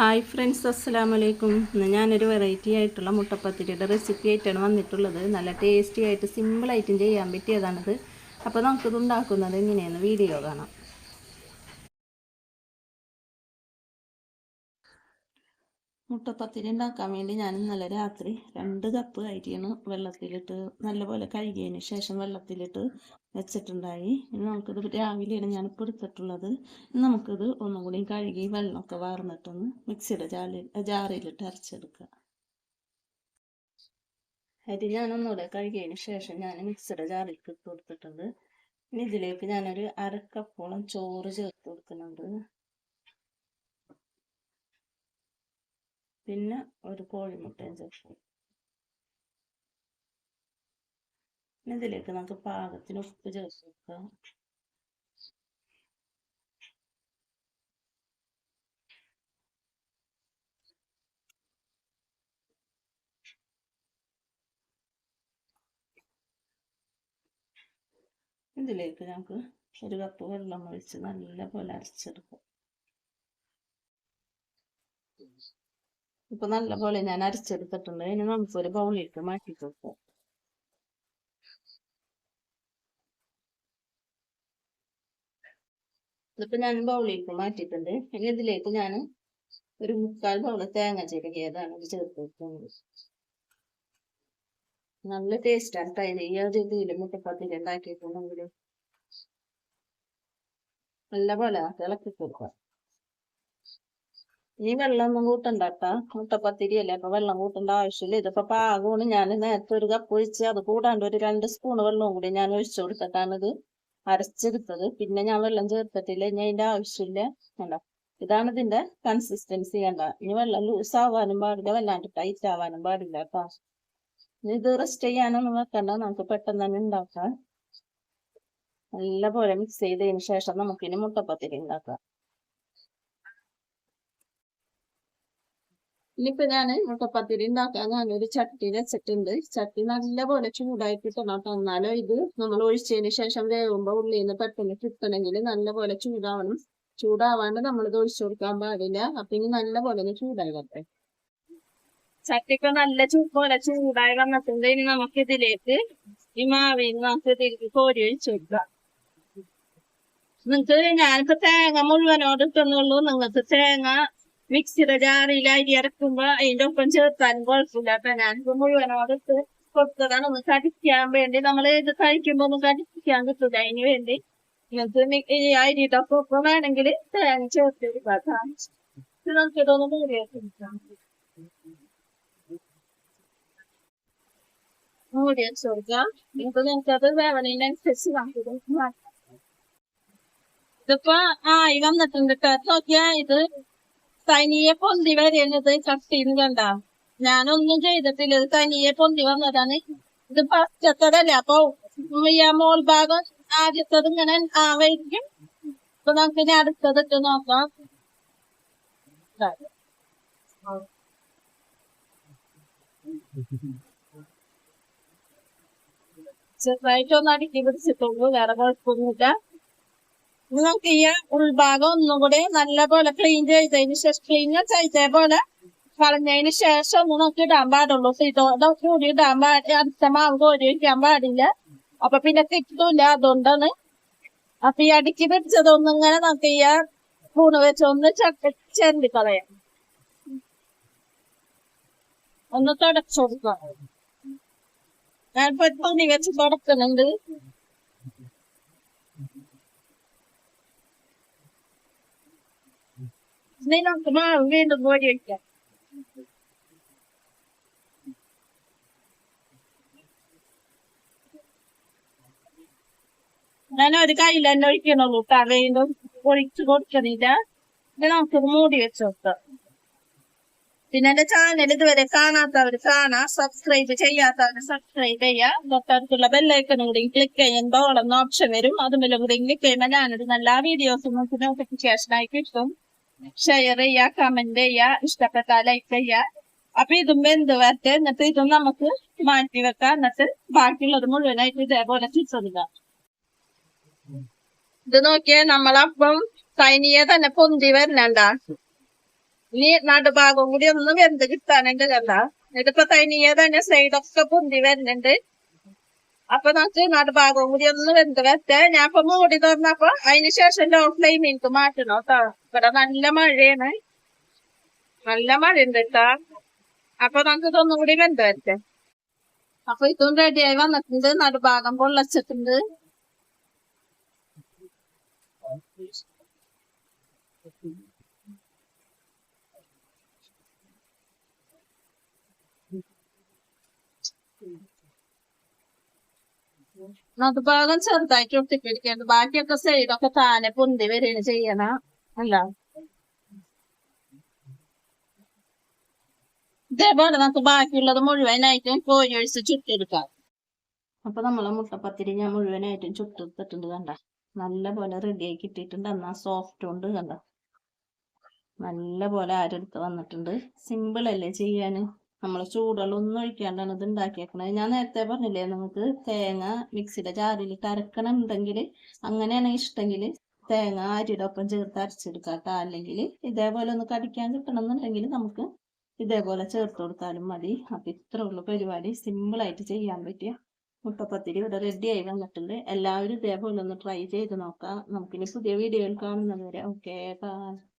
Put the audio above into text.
Hi friends അസ്സലാമു വലൈക്കും ഇന്ന് ഞാനൊരു വെറൈറ്റി ആയിട്ടുള്ള മുട്ടപ്പത്തിരിയുടെ റെസിപ്പി ആയിട്ടാണ് വന്നിട്ടുള്ളത്. നല്ല ടേസ്റ്റി ആയിട്ട് സിമ്പിളായിട്ടും ചെയ്യാൻ പറ്റിയതാണിത്. അപ്പോൾ നമുക്കിത് ഉണ്ടാക്കുന്നത് എങ്ങനെയെന്ന് വീഡിയോ കാണാം. മുട്ടപ്പത്തിരി ഉണ്ടാക്കാൻ വേണ്ടി ഞാൻ ഇന്നലെ രാത്രി രണ്ട് കപ്പ് അരിയാണ് വെള്ളത്തിലിട്ട് നല്ലപോലെ കഴുകിയതിന് ശേഷം വെള്ളത്തിലിട്ട് വെച്ചിട്ടുണ്ടായി. ഇനി നമുക്കിത് രാവിലെയാണ് ഞാനിപ്പോൾ എടുത്തിട്ടുള്ളത് നമുക്കിത് ഒന്നും കൂടി കഴുകി വെള്ളമൊക്കെ വാർന്നിട്ടൊന്ന് മിക്സിയുടെ ജാലി ജാറിലിട്ട് അരച്ചെടുക്കുക അരി ഞാൻ ഒന്നുകൂടെ കഴുകിയതിന് ശേഷം ഞാൻ മിക്സിയുടെ ജാറിലേക്ക് ഇട്ട് കൊടുത്തിട്ടുണ്ട്. ഇനി ഇതിലേക്ക് ഞാനൊരു അരക്കപ്പോളം കപ്പോളം ചോറ് ചേർത്ത് കൊടുക്കുന്നുണ്ട്. പിന്നെ ഒരു കോഴിമുട്ടയും ചേർക്കും പിന്നെ ഇതിലേക്ക് നമുക്ക് പാകത്തിന് ഉപ്പ് ചേർത്ത് വെക്കാം. ഇതിലേക്ക് നമുക്ക് ഒരു കപ്പ് വെള്ളം ഒഴിച്ച് നല്ല പോലെ അരച്ചെടുക്കും. ഇപ്പൊ നല്ല പോലെ ഞാൻ അരച്ചെടുത്തിട്ടുണ്ട്. ഇനി നമുക്ക് ഒരു ബൗളിലേക്ക് മാറ്റി കൊടുക്കാം ഇതിപ്പോ ഞാൻ ബൗളിലേക്ക് മാറ്റിയിട്ടുണ്ട്. ഇനി ഇതിലേക്ക് ഞാൻ ഒരു മുക്കാൽ ബൗൾ തേങ്ങ ചിരകിയതാണ് ഇത് ചേർത്ത് വെക്കുന്നത്. നല്ല ടേസ്റ്റാണ് ട്രൈ ഒരു രീതിയിൽ മുട്ടപ്പത്തിരി ഉണ്ടാക്കിയിട്ടുണ്ടെങ്കിൽ നല്ല പോലെ ഇളക്കി കൊടുക്കാം ഈ വെള്ളം ഒന്നും കൂട്ടണ്ടാട്ടാ. മുട്ടപ്പത്തിരി അല്ലേ അപ്പൊ വെള്ളം കൂട്ടേണ്ട ആവശ്യമില്ല. ഇതിപ്പോ പാകമാണ്. ഞാൻ നേരത്തെ ഒരു കപ്പ് ഒഴിച്ച് അത് കൂടാണ്ട് ഒരു രണ്ട് സ്പൂൺ വെള്ളവും കൂടി ഞാൻ ഒഴിച്ചു കൊടുത്തിട്ടാണ് ഇത് അരച്ചെടുത്തത്. പിന്നെ ഞാൻ വെള്ളം ചേർത്തിട്ടില്ല. ഇനി അതിന്റെ ആവശ്യമില്ല. കണ്ടോ? ഇതാണ് ഇതിന്റെ കൺസിസ്റ്റൻസി കണ്ട? ഇനി വെള്ളം ലൂസ് ആവാനും പാടില്ല. വല്ലാണ്ട് ടൈറ്റ് ആവാനും പാടില്ല കേട്ടോ. ഇത് റെസ്റ്റ് ചെയ്യാനൊന്നും വെക്കണ്ട. നമുക്ക് പെട്ടെന്ന് തന്നെ ഉണ്ടാക്കാം. നല്ല പോലെ മിക്സ് ചെയ്തതിന് ശേഷം നമുക്കിനി മുട്ടപ്പത്തിരി ഉണ്ടാക്കാം. ഇനിയിപ്പോ ഞാൻ മുട്ടപ്പത്തിരി ഉണ്ടാക്കാൻ ഞാനൊരു ചട്ടി വെച്ചിട്ടുണ്ട്. ചട്ടി നല്ലപോലെ ചൂടായിട്ട് കിട്ടണം കേട്ടോ എന്നാലും ഇത് നമ്മൾ ഒഴിച്ചതിന് ശേഷം വേകുമ്പോ ഉള്ളിൽ നിന്ന് പെട്ടെന്ന് കിട്ടണമെങ്കിൽ നല്ലപോലെ ചൂടാവണം. ചൂടാവാണ്ട് നമ്മൾ ഇത് ഒഴിച്ചു കൊടുക്കാൻ പാടില്ല. അപ്പൊ ഇനി നല്ലപോലെ ഒന്ന് ചൂടായി വരട്ടെ ചട്ടിക്ക് നല്ല പോലെ ചൂടായി വന്നിട്ടുണ്ട്. ഇനി നമുക്ക് ഇതിലേക്ക് ഈ മാവിൽ നമുക്ക് ഇതിലേക്ക് കോരി ഒഴിച്ചു കൊടുക്കാം. നിങ്ങൾക്ക് ഞാനിപ്പോ തേങ്ങ മുഴുവനോട് ഇട്ടുന്നുള്ളൂ. നിങ്ങൾക്ക് തേങ്ങ മിക്സിയുടെ ജാറിൽ അരി അരക്കുമ്പോ അതിന്റെ ഒപ്പം ചേർത്താലും കുഴപ്പമില്ല അപ്പൊ ഞാനിപ്പോ മുഴുവനോട് ഇട്ട് കൊടുത്തതാണ്. ഒന്ന് കടിക്കാൻ വേണ്ടി നമ്മൾ ഇത് കഴിക്കുമ്പോ ഒന്ന് കടിക്കാൻ കിട്ടില്ല അതിന് വേണ്ടി. നിങ്ങൾക്ക് ഈ അരിയുടെ ഒപ്പം വേണമെങ്കിൽ തേങ്ങ ചേർത്ത് ഇത് നമുക്ക് ഇതൊന്ന് മൂടിയൊക്കെ മൂടി വെച്ച് കൊടുക്കാം ഇപ്പൊ നിങ്ങൾക്കത് വേവണതിനനുസരിച്ച് നമുക്ക് ഇതിപ്പോ ആയി വന്നിട്ടുണ്ട് കേട്ടോ. നോക്കിയാ ഇത് തനിയെ പൊന്തി വരുന്നത് കട്ടിന്ന് കണ്ട. ഞാനൊന്നും ചെയ്തിട്ടില്ല. ഇത് തനിയെ പൊന്തി വന്നതാണ്. ഇത് പച്ചത്തതല്ലേ. അപ്പൊ മോൾ ഭാഗം ആദ്യത്തത് ഇങ്ങനെ ആവായിരിക്കും. ഇപ്പൊ നമുക്ക് ഇനി അടുത്തത് ഇട്ട് നോക്കാം. ചെറുതായിട്ടൊന്ന് അടുക്കി പിടിച്ചിട്ടുള്ളൂ. വേറെ കുഴപ്പമൊന്നുമില്ല. നമുക്ക് ഈ ഉൾഭാഗം ഒന്നും കൂടി നല്ലപോലെ ക്ലീൻ ചെയ്തതിന് ശേഷം ക്ലീൻ ചെയ്ത പോലെ കളഞ്ഞതിന് ശേഷം ഒന്ന് നമുക്ക് ഇടാൻ പാടുള്ളൂ. ഇതോടെ കൂടി ഇടാൻ പാടി അടുത്ത മാവ് കോരി വയ്ക്കാൻ പാടില്ല. അപ്പൊ പിന്നെ തെറ്റില്ല അതുകൊണ്ടാണ്. അപ്പൊ ഈ അടുക്കി പിടിച്ചതൊന്നും ഇങ്ങനെ നമുക്ക് ഈ സ്പൂണ് വെച്ച് ഒന്ന് ചട്ടി ചെരണ്ടി കളയാം. ഒന്ന് തുടച്ചു കൊടുക്കാം. ഞാനിപ്പോ തുണി വെച്ച് തുടക്കുന്നുണ്ട്. മാവ് വീണ്ടും കോരി വയ്ക്കാം ഞാൻ ഒരു കയ്യിൽ തന്നെ ഒഴിക്കണുള്ളൂ വീണ്ടും ഒഴിച്ചു കൊടുക്കണില്ല. ഇത് നമുക്ക് മൂടി വെച്ച് പിന്നെ എന്റെ ചാനൽ ഇതുവരെ കാണാത്തവർ കാണാം. സബ്സ്ക്രൈബ് ചെയ്യാത്തവർ സബ്സ്ക്രൈബ് ചെയ്യാം. തൊട്ടടുത്തുള്ള ബെല്ലൈക്കനും കൂടി ക്ലിക്ക് ചെയ്യുമ്പോൾ ഓളെന്ന ഓപ്ഷൻ വരും. അതുമൂലം കൂടി ക്ലിക്ക് ചെയ്യുമ്പോൾ ഞാനൊരു നല്ല വീഡിയോസ് നിങ്ങൾക്ക് നോട്ടിഫിക്കേഷൻ ആയി കിട്ടും. ഷെയർ ചെയ്യാ കമന്റ് ചെയ്യുക ഇഷ്ടപ്പെട്ടാൽ ലൈക്ക് ചെയ്യുക അപ്പൊ ഇതും എന്ത് വരട്ടെ എന്നിട്ട് ഇതും നമുക്ക് മാറ്റി വെക്കാം എന്നിട്ട് ബാക്കിയുള്ളത് മുഴുവനായിട്ട് ഇതേപോലെ ചുറ്റെടുക്കാം ഇത് നോക്കിയേ നമ്മളപ്പം തനിയെ തന്നെ പൊന്തി വരണണ്ട ഇനി നടുഭാഗം കൂടി ഒന്നും എന്ത് കിട്ടാനുണ്ട് കണ്ട ഇതിപ്പോ തനിയെ തന്നെ സൈഡൊക്കെ പൊന്തി വരുന്നുണ്ട് അപ്പൊ നമുക്ക് നടുഭാഗം കൂടി ഒന്ന് വെന്ത് വെച്ച് ഞാൻ ഇപ്പൊ മൂടി തുറന്നപ്പോ അതിന് ശേഷം ലോ ഫ്ലെയിം എനിക്ക് മാറ്റണം കേട്ടോ. ഇവിടെ നല്ല മഴയാണ്. നല്ല മഴ ഉണ്ട് കേട്ടാ. അപ്പൊ നമുക്ക് ഇതൊന്നും കൂടി വെന്ത് വരട്ടെ. അപ്പൊ ഇതും റെഡിയായി വന്നിട്ടുണ്ട്. നടുഭാഗം പൊള്ളച്ചിട്ടുണ്ട്. നടുഭാഗം ചെറുതായിട്ട് ഒട്ടിപ്പിടിക്കുന്നുണ്ട് ബാക്കിയൊക്കെ സൈഡൊക്കെ താനെ പൊന്തി വരികയാണ് ചെയ്യണ. അല്ല. ഇതേപോലെ നമുക്ക് ബാക്കിയുള്ളത് മുഴുവനായിട്ടും കോഴി ഒഴിച്ച് ചുട്ടെടുക്കാം. അപ്പൊ നമ്മളെ മുട്ടപ്പത്തിരി ഞാൻ മുഴുവനായിട്ടും ചുട്ടെടുത്തിട്ടുണ്ട് കണ്ട. നല്ല പോലെ റെഡിയായി കിട്ടിയിട്ടുണ്ട്. എന്നാ സോഫ്റ്റ് ഉണ്ട് കണ്ട നല്ല പോലെ ആരെടുത്ത് വന്നിട്ടുണ്ട്. സിമ്പിൾ അല്ലേ ചെയ്യാന്? നമ്മൾ ചൂടുകളൊന്നും ഒഴിക്കാണ്ടാണ് ഇത് ഉണ്ടാക്കിയേക്കണത് ഞാൻ നേരത്തെ പറഞ്ഞില്ലേ നമുക്ക് തേങ്ങ മിക്സിയുടെ ജാറിലിട്ട് അരക്കണമുണ്ടെങ്കിൽ അങ്ങനെയാണ് ഇഷ്ടമെങ്കിൽ തേങ്ങ അരിയുടെ ഒപ്പം ചേർത്ത് അരച്ചെടുക്കാം അല്ലെങ്കിൽ ഇതേപോലെ ഒന്ന് കടിക്കാൻ കിട്ടണം എന്നുണ്ടെങ്കിൽ നമുക്ക് ഇതേപോലെ ചേർത്ത് കൊടുത്താലും മതി. അപ്പൊ ഇത്ര ഉള്ളു പരിപാടി. സിമ്പിൾ ആയിട്ട് ചെയ്യാൻ പറ്റിയ മുട്ടപ്പത്തിരി ഇവിടെ റെഡി ആയി വന്നിട്ടുണ്ട്. എല്ലാവരും ഇതേപോലെ ഒന്ന് ട്രൈ ചെയ്ത് നോക്കാം. നമുക്കിനി പുതിയ വീഡിയോയിൽ കാണുന്നത് വരെ ഓക്കെ ബൈ